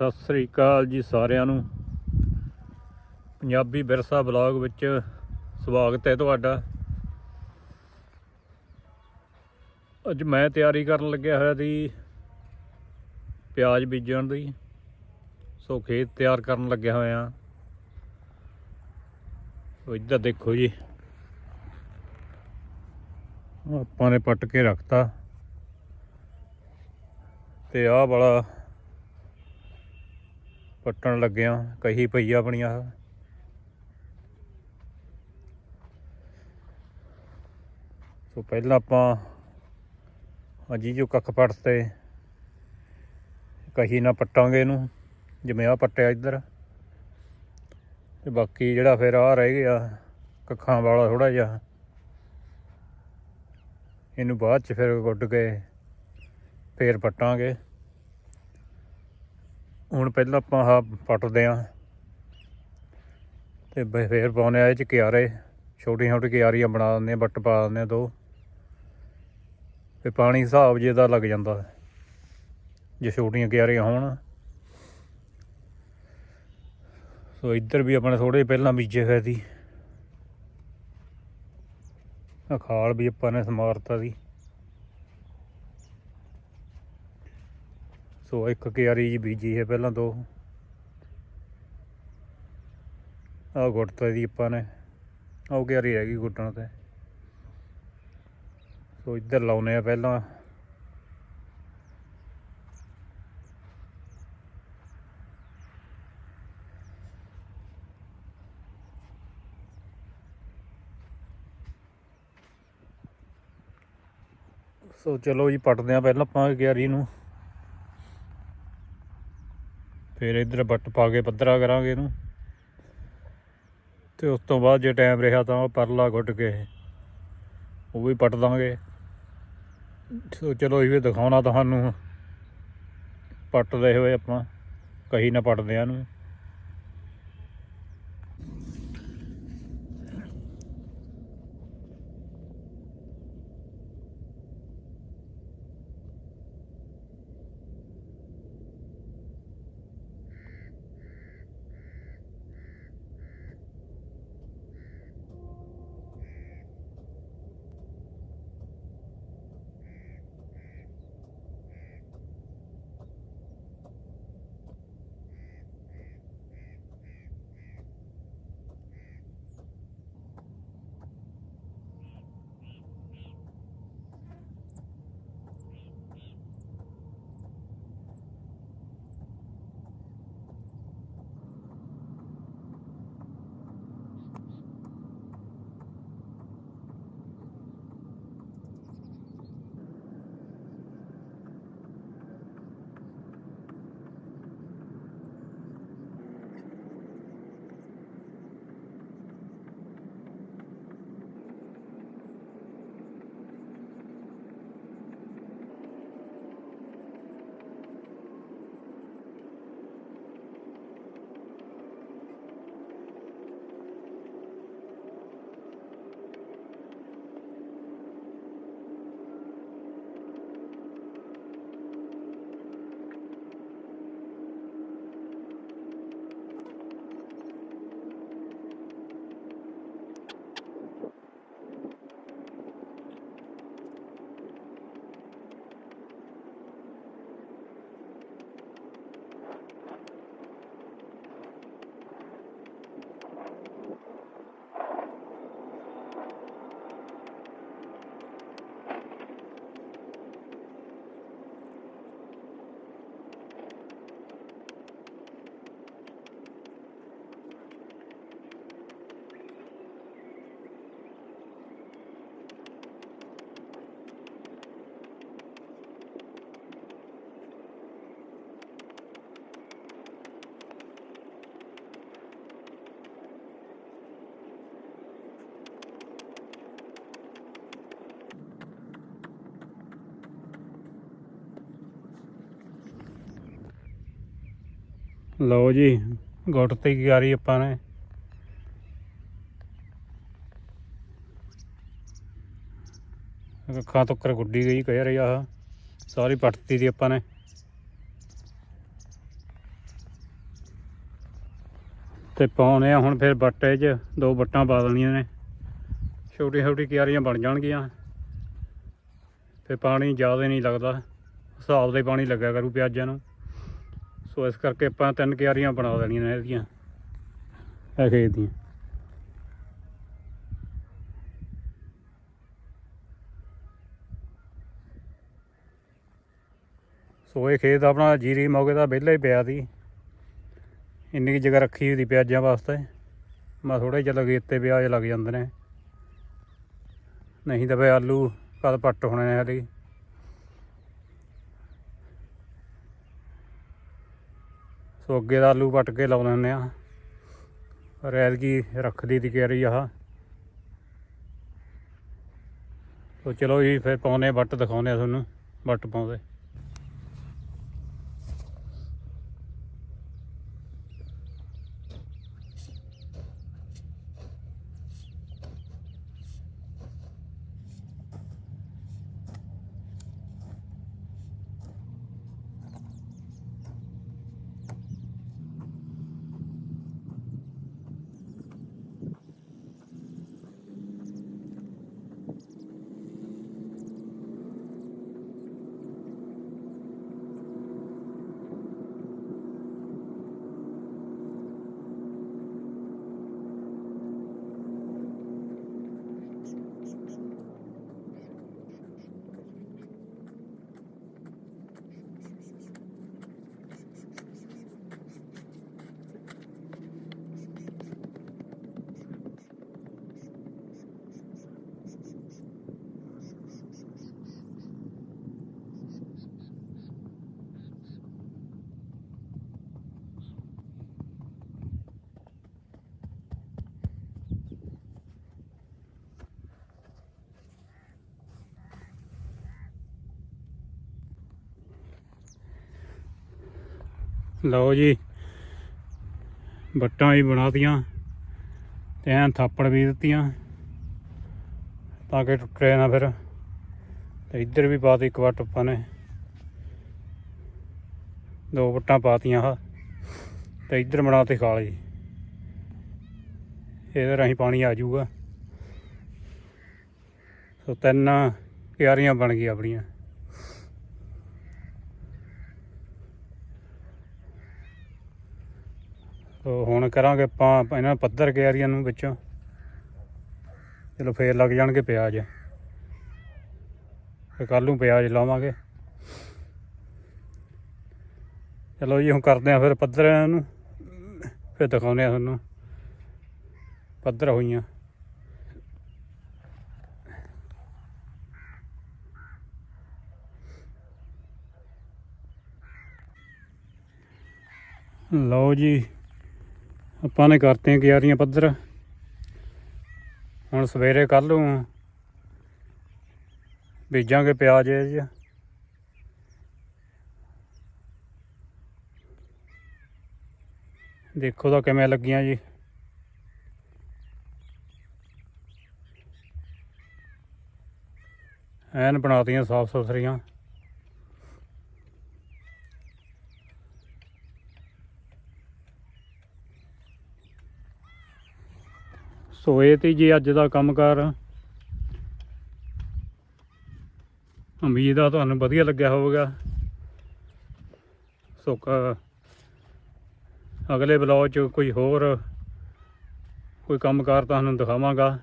ਸਤਿ ਸ੍ਰੀ ਅਕਾਲ ਜੀ ਸਾਰਿਆਂ ਨੂੰ। ਪੰਜਾਬੀ ਵਿਰਸਾ ਬਲੌਗ ਵਿੱਚ ਸਵਾਗਤ ਹੈ ਤੁਹਾਡਾ। ਅੱਜ ਮੈਂ ਤਿਆਰੀ ਕਰਨ ਲੱਗਿਆ ਹੋਇਆ ਸੀ ਪਿਆਜ਼ ਬੀਜਣ ਦੀ। ਸੋ ਖੇਤ ਤਿਆਰ ਕਰਨ ਲੱਗਿਆ ਹੋਇਆ ਸੋ ਇੱਧਰ ਦੇਖੋ ਜੀ। ਆਪਾਂ ਨੇ ਪੱਟ ਕੇ ਰੱਖਤਾ। ਤੇ ਆਹ ਵਾਲਾ ਪੱਟਣ ਲੱਗਿਆ, ਕਹੀ ਪਈ ਆ ਆਪਣੀ ਆਹ ਸੋ ਪਹਿਲਾਂ ਆਪਾਂ ਅਜੀ ਜੋ ਕੱਖ ਪੱਟ ਤੇ ਕਹੀ ਨਾ ਪੱਟਾਂਗੇ ਇਹਨੂੰ, ਜਿਵੇਂ ਆ ਪੱਟਿਆ ਇੱਧਰ। ਤੇ ਬਾਕੀ ਜਿਹੜਾ ਫਿਰ ਆ ਰਹਿ ਗਿਆ, ਕੱਖਾਂ ਵਾਲਾ ਥੋੜਾ ਜਿਹਾ, ਇਹਨੂੰ ਬਾਅਦ ਚ ਫਿਰ ਗੁੱਡ ਕੇ ਫੇਰ ਪੱਟਾਂਗੇ। ਹੁਣ ਪਹਿਲਾਂ ਆਪਾਂ ਆਹ ਪੱਟਦੇ ਆਂ ਤੇ ਬ- ਫੇਰ ਪਾਉਨੇ ਆ ਇਹ ਚ ਕਿਆਰੇ। ਛੋਟੀਆਂ ਛੋਟੀਆਂ ਕਿਆਰੀਆਂ ਬਣਾ ਦਿੰਦੇ ਆ ਬੱਟ ਪਾ ਦਿੰਦੇ ਆ ਦੋ। ਤੇ ਪਾਣੀ ਹਿਸਾਬ ਜੇ ਦਾ ਲੱਗ ਜਾਂਦਾ। ਜੇ ਛੋਟੀਆਂ ਕਿਆਰੀਆਂ ਹੋਣ। ਸੋ ਇੱਧਰ ਵੀ ਆਪਣੇ ਥੋੜੇ ਪਹਿਲਾਂ ਬੀਜੇ ਹੋਏ ਸੀ। ਆਹ ਖਾਲ ਵੀ ਆਪਾਂ ਨੇ ਸਮਾਰਤਾ ਦੀ। ਸੋ ਇੱਕ ਕਿਆਰੀ ਜੀ ਬੀਜੀ ਹੈ ਪਹਿਲਾਂ ਦੋ। ਆਹ ਗੁੱਟਤਾ ਦੀ ਆਪਾਂ ਨੇ ਉਹ ਕਿਆਰੀ ਰਹਿ ਗਈ ਗੁੱਟਣ ਤੇ। ਸੋ ਇੱਧਰ ਲਾਉਨੇ ਆ ਪਹਿਲਾਂ। ਸੋ ਚਲੋ ਜੀ, ਪੱਟਦੇ ਆ ਪਹਿਲਾਂ ਆਪਾਂ ਕਿਆਰੀ ਨੂੰ। ਫਿਰ ਇੱਧਰ ਬੱਟ ਪਾ ਕੇ ਪੱਧਰਾ ਕਰਾਂਗੇ ਇਹਨੂੰ। ਤੇ ਉਸ ਤੋਂ ਬਾਅਦ ਜੇ ਟਾਈਮ ਰਿਹਾ ਤਾਂ ਉਹ ਪਰਲਾ ਗੁੱਟ ਕੇ ਉਹ ਵੀ ਪੱਟ ਦਾਂਗੇ। ਸੋ ਚਲੋ ਇਹ ਵੀ ਦਿਖਾਉਣਾ ਤੁਹਾਨੂੰ। ਪੱਟਦੇ ਹੋਏ ਆਪਾਂ ਕਹੀ ਨਾ ਪੱਟਦੇ ਆ ਇਹਨੂੰ ਲਓ ਜੀ, ਗੁੱਟ ਤੇ ਕਿਆਰੀ ਆਪਾਂ ਨੇ? ਅੱਖਾਂ ਤੋਂ ਕਰ ਗੁੱਡੀ ਗਈ, ਕਹਿ ਰਹੀ ਆ ਸਾਰੀ ਪੱਟਤੀ ਦੀ ਆਪਾਂ ਨੇ। ਤੇ ਪਾਉਣੇ ਆ ਹੁਣ ਫਿਰ ਬੱਟੇ 'ਚ, ਦੋ ਬੱਟਾਂ ਪਾ ਦੇਣੀਆਂ ਨੇ। ਛੋਟੀ ਛੋਟੀ ਕਿਆਰੀਆਂ ਬਣ ਜਾਣਗੀਆਂ। ਤੇ ਪਾਣੀ ਜ਼ਿਆਦਾ ਨਹੀਂ ਲੱਗਦਾ, ਹਿਸਾਬ ਦਾ ਹੀ ਪਾਣੀ ਲੱਗਿਆ ਕਰੂ ਪਿਆਜ਼ਾਂ ਨੂੰ। ਸੋ ਇਸ ਕਰਕੇ ਆਪਾਂ ਤਿੰਨ ਕਿਆਰੀਆਂ ਬਣਾ ਦੇਣੀਆਂ ਨੇ ਇਹਦੀਆਂ, ਇਹ ਖੇਤ ਦੀਆਂ। ਸੋ ਇਹ ਖੇਤ ਆਪਣਾ ਜੀਰੀ ਮੌਕੇ ਦਾ ਵਿਹਲਾ ਹੀ ਪਿਆ ਸੀ। ਇੰਨੀ ਕੁ ਜਗ੍ਹਾ ਰੱਖੀ ਹੋਈ ਸੀ ਪਿਆਜ਼ਾਂ ਵਾਸਤੇ। ਮੈਂ ਥੋੜੇ ਜਿਹਾ ਲਗੇ ਤੇ ਪਿਆਜ਼ ਲੱਗ ਜਾਂਦੇ ਨੇ। ਨਹੀਂ ਤਾਂ ਫੇ ਆਲੂ ਕਦ ਪੱਟ ਹੋਣੇ ਨੇ ਹਲੇ ਸੋ ਅੱਗੇ ਦਾ ਆਲੂ ਵੱਟ ਕੇ ਲਾਉ ਲੈਂਦੇ ਆ। ਪਰ ਐਤਕੀ ਰੱਖ ਲਈ ਦੀ ਕਿਆਰੀ ਆਹ। ਸੋ ਚਲੋ ਜੀ, ਫਿਰ ਪਾਉਨੇ ਵੱਟ ਦਿਖਾਉਨੇ ਆ ਤੁਹਾਨੂੰ ਵੱਟ ਪਾਉਂਦੇ। ਲਓ ਜੀ। ਬੱਟਾਂ ਵੀ ਬਣਾਤੀਆਂ ਤੇ ਐਂ ਥਾਪੜ ਵੀ ਦਿੱਤੀਆਂ, ਤਾਂ ਕਿ ਟੁੱਟੇ ਨਾ ਫਿਰ। ਤੇ ਇੱਧਰ ਵੀ ਪਾਤੀ ਇੱਕ ਵਾਰ ਟੁੱਪਾਂ ਨੇ। ਦੋ ਬੱਟਾਂ ਪਾਤੀਆਂ ਆ ਤੇ ਇੱਧਰ ਬਣਾਤੇ ਖਾਲ। ਜੀ ਇਹਦੇ ਰਾਹੀਂ ਪਾਣੀ ਆ ਜਾਊਗਾ। ਸੋ ਤਿੰਨ ਕਿਆਰੀਆਂ ਬਣ ਗਈਆਂ ਆਪਣੀਆਂ। ਸੋ ਹੁਣ ਕਰਾਂਗੇ ਆਪਾਂ ਇਹਨਾਂ ਪੱਧਰ ਕਿਆਰੀਆਂ ਨੂੰ ਵਿੱਚੋਂ। ਚਲੋ ਫੇਰ ਲੱਗ ਜਾਣਗੇ ਪਿਆਜ਼। ਤੇ ਕੱਲ ਨੂੰ ਪਿਆਜ਼ ਲਾਵਾਂਗੇ। ਚਲੋ ਜੀ, ਹੁਣ ਕਰਦੇ ਆ ਫਿਰ ਪੱਧਰ ਨੂੰ। ਫਿਰ ਦਿਖਾਉਂਦੇ ਆ ਤੁਹਾਨੂੰ। ਪੱਧਰ ਹੋਈਆਂ। ਲਓ ਜੀ। ਆਪਾਂ ਨੇ ਕਰਤੀਆਂ ਕਿਆਰੀਆਂ ਪੱਧਰ। ਹੁਣ ਸਵੇਰੇ ਕੱਲ ਨੂੰ ਬੀਜਾਂਗੇ ਪਿਆਜ਼ ਇਹ ਜੀ ਦੇਖੋ ਤਾਂ ਕਿਵੇਂ ਲੱਗੀਆਂ ਜੀ। ਐਨ ਬਣਾਤੀਆਂ ਸਾਫ਼ ਸੁਥਰੀਆਂ ਸੋ ਇਹ ਤੇ ਜੀ ਅੱਜ ਦਾ ਕੰਮਕਾਰ। ਉਮੀਦ ਆ ਤੁਹਾਨੂੰ ਵਧੀਆ ਲੱਗਿਆ ਹੋਵੇਗਾ। ਸੋ ਕ- ਅਗਲੇ ਬਲੌਗ 'ਚ ਕੋਈ ਹੋਰ ਕੋਈ ਕੰਮਕਾਰ ਤੁਹਾਨੂੰ ਦਿਖਾਵਾਂਗਾ।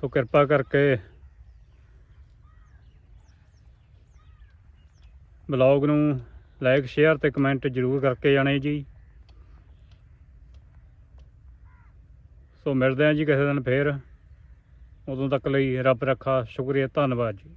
ਸੋ ਕਿਰਪਾ ਕਰਕੇ ਬਲੌਗ ਨੂੰ ਲਾਈਕ, ਸ਼ੇਅਰ ਤੇ ਕਮੈਂਟ ਜ਼ਰੂਰ ਕਰਕੇ ਜਾਣੇ ਜੀ। ਸੋ ਮਿਲਦੇ ਹਾਂ ਜੀ ਕਿਸੇ ਦਿਨ ਫੇਰ। ਉਦੋਂ ਤੱਕ ਲਈ ਰੱਬ ਰੱਖਾ, ਸ਼ੁਕਰੀਆ, ਧੰਨਵਾਦ ਜੀ।